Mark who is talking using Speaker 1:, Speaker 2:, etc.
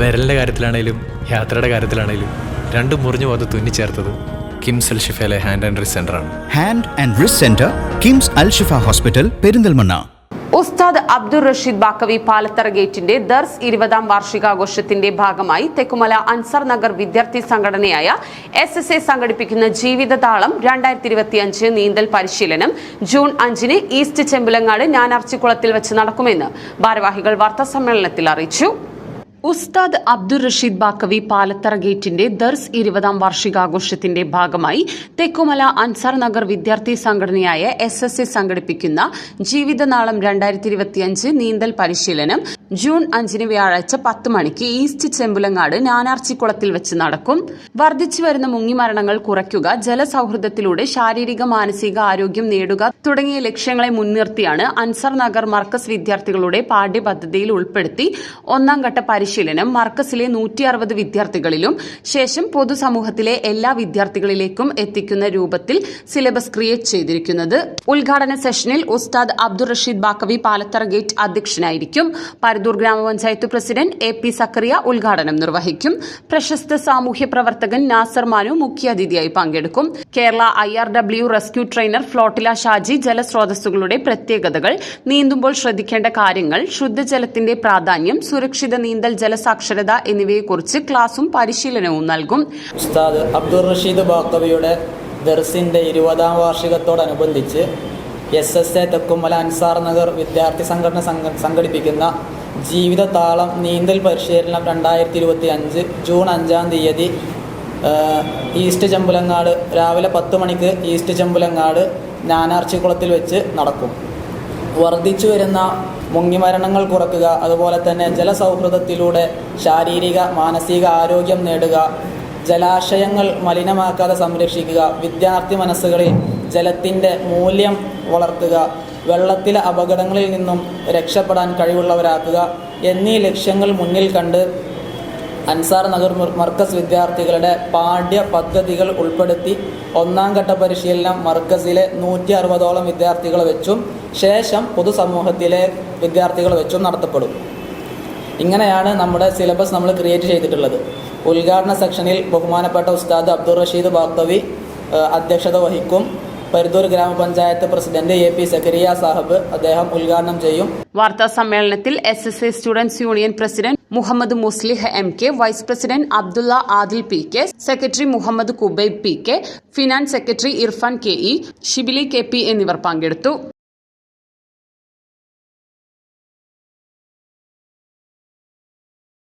Speaker 1: വിരലിന്റെ കാര്യത്തിലാണേലും യാത്രയുടെ കാര്യത്തിലാണേലും രണ്ടും മുറിഞ്ഞു പോകാതെ തുന്നിച്ചേർത്തത് കിംസ് അൽ ഷിഫയിലെ ഹാൻഡ് ആൻഡ് റിസ് ആണ്.
Speaker 2: Hand and wrist centre KIMS Al Shifa hospital Perinthalmanna.
Speaker 3: Ustad Abdul Rasheed Baqavi Palathara ഗേറ്റിന്റെ ദർസ് ഇരുപതാം വാർഷികാഘോഷത്തിന്റെ ഭാഗമായി തെക്കുമല അൻസർ നഗർ വിദ്യാർത്ഥി സംഘടനയായ എസ് എസ് എ സംഘടിപ്പിക്കുന്ന ജീവിതതാളം രണ്ടായിരത്തി ഇരുപത്തിയഞ്ച് നീന്തൽ പരിശീലനം ജൂൺ അഞ്ചിന് ഈസ്റ്റ് ചെമ്പുലങ്ങാട് ഞാനാർച്ചിക്കുളത്തിൽ വെച്ച് നടക്കുമെന്ന് ഭാരവാഹികൾ വാർത്താസമ്മേളനത്തിൽ അറിയിച്ചു. ഉസ്താദ് അബ്ദുൾ റഷീദ് ബാക്കവി പാലത്തറ ഗേറ്റിന്റെ ദർസ് ഇരുപതാം വാർഷികാഘോഷത്തിന്റെ ഭാഗമായി തെക്കുമല അൻസാർ നഗർ വിദ്യാർത്ഥി സംഘടനയായ എസ് എസ് എ സംഘടിപ്പിക്കുന്ന ജീവിതനാളം രണ്ടായിരത്തി ഇരുപത്തിയഞ്ച് നീന്തൽ പരിശീലനം ജൂൺ അഞ്ചിന് വ്യാഴാഴ്ച പത്ത് മണിക്ക് ഈസ്റ്റ് ചെമ്പുലങ്ങാട് നാനാർച്ചിക്കുളത്തിൽ വെച്ച് നടക്കും. വർദ്ധിച്ചു വരുന്ന മുങ്ങിമരണങ്ങൾ കുറയ്ക്കുക ജലസൗഹൃദത്തിലൂടെ ശാരീരിക മാനസിക ആരോഗ്യം നേടുക തുടങ്ങിയ ലക്ഷ്യങ്ങളെ മുൻനിർത്തിയാണ് അൻസാർ നഗർ മർക്കസ് വിദ്യാർത്ഥികളുടെ പാഠ്യപദ്ധതിയിൽ ഉൾപ്പെടുത്തി ഒന്നാം ഘട്ട പരിശീലനം മർക്കസിലെ നൂറ്റി അറുപത് വിദ്യാർത്ഥികളിലും ശേഷം പൊതുസമൂഹത്തിലെ എല്ലാ വിദ്യാർത്ഥികളിലേക്കും എത്തിക്കുന്ന രൂപത്തിൽ സിലബസ് ക്രിയേറ്റ് ചെയ്തിരിക്കുന്നത്. ഉദ്ഘാടന സെഷനിൽ ഉസ്താദ് അബ്ദുൾ റഷീദ് ബാക്കവി പാലത്തറ ഗേറ്റ് അധ്യക്ഷനായിരിക്കും. പരദൂർ ഗ്രാമപഞ്ചായത്ത് പ്രസിഡന്റ് എ പി സക്കറിയ ഉദ്ഘാടനം നിർവഹിക്കും. പ്രശസ്ത സാമൂഹ്യ പ്രവർത്തകൻ നാസർ മാനു മുഖ്യാതിഥിയായി പങ്കെടുക്കും. Kerala I R W rescue trainer flotilla Shaji ജലസ്രോതസ്സുകളുടെ പ്രത്യേകതകൾ നീന്തുമ്പോൾ ശ്രദ്ധിക്കേണ്ട കാര്യങ്ങൾ ശുദ്ധജലത്തിന്റെ പ്രാധാന്യം സുരക്ഷിത നീന്തൽ ജലസാക്ഷരത എന്നിവയെക്കുറിച്ച് ക്ലാസും പരിശീലനവും നൽകും.
Speaker 4: ഉസ്താദ് അബ്ദുൾ റഷീദ് ബാക്കവിയുടെ ദർസിന്റെ ഇരുപതാം വാർഷികത്തോടനുബന്ധിച്ച് S S A Thekkumala Ansar Nagar വിദ്യാർത്ഥി സംഘടന സംഘടിപ്പിക്കുന്ന ജീവിതതാളം നീന്തൽ പരിശീലനം രണ്ടായിരത്തി ഇരുപത്തി അഞ്ച് ജൂൺ അഞ്ചാം തീയതി ഈസ്റ്റ് ചെമ്പുലങ്ങാട് രാവിലെ പത്ത് മണിക്ക് ഈസ്റ്റ് ചെമ്പുലങ്ങാട് നാനാർച്ചിക്കുളത്തിൽ വെച്ച് നടക്കും. വർദ്ധിച്ചു വരുന്ന മുങ്ങിമരണങ്ങൾ കുറക്കുക അതുപോലെ തന്നെ ജലസൗഹൃദത്തിലൂടെ ശാരീരിക മാനസിക ആരോഗ്യം നേടുക ജലാശയങ്ങൾ മലിനമാക്കാതെ സംരക്ഷിക്കുക വിദ്യാർത്ഥി മനസ്സുകളിൽ ജലത്തിന്റെ മൂല്യം വളർത്തുക വെള്ളത്തിലെ അപകടങ്ങളിൽ നിന്നും രക്ഷപ്പെടാൻ കഴിവുള്ളവരാക്കുക എന്നീ ലക്ഷ്യങ്ങൾ മുന്നിൽ കണ്ട് അൻസാർ നഗർ മർക്കസ് വിദ്യാർത്ഥികളുടെ പാഠ്യ പദ്ധതികൾ ഉൾപ്പെടുത്തി ഒന്നാം ഘട്ട പരിശീലനം മർക്കസിലെ നൂറ്റി അറുപതോളം വിദ്യാർത്ഥികൾ വെച്ചും ശേഷം പൊതുസമൂഹത്തിലെ വിദ്യാർത്ഥികൾ വെച്ചും നടത്തപ്പെടും. ഇങ്ങനെയാണ് നമ്മുടെ സിലബസ് നമ്മൾ ക്രിയേറ്റ് ചെയ്തിട്ടുള്ളത്. ഉദ്ഘാടന സെക്ഷനിൽ ബഹുമാനപ്പെട്ട ഉസ്താദ് അബ്ദുൾ റഷീദ് ബാത്തവി അധ്യക്ഷത വഹിക്കും. പരിദൂർ ഗ്രാമപഞ്ചായത്ത് president A P Zakariya Sahib അദ്ദേഹം ഉദ്ഘാടനം ചെയ്യും.
Speaker 3: വാർത്താ സമ്മേളനത്തിൽ S S A students union president Muhammad Muslih M K vice president Abdullah Adil P K secretary Muhammad Kubaib P K finance secretary Irfan K E Shibili K P എന്നിവർ പങ്കെടുത്തു.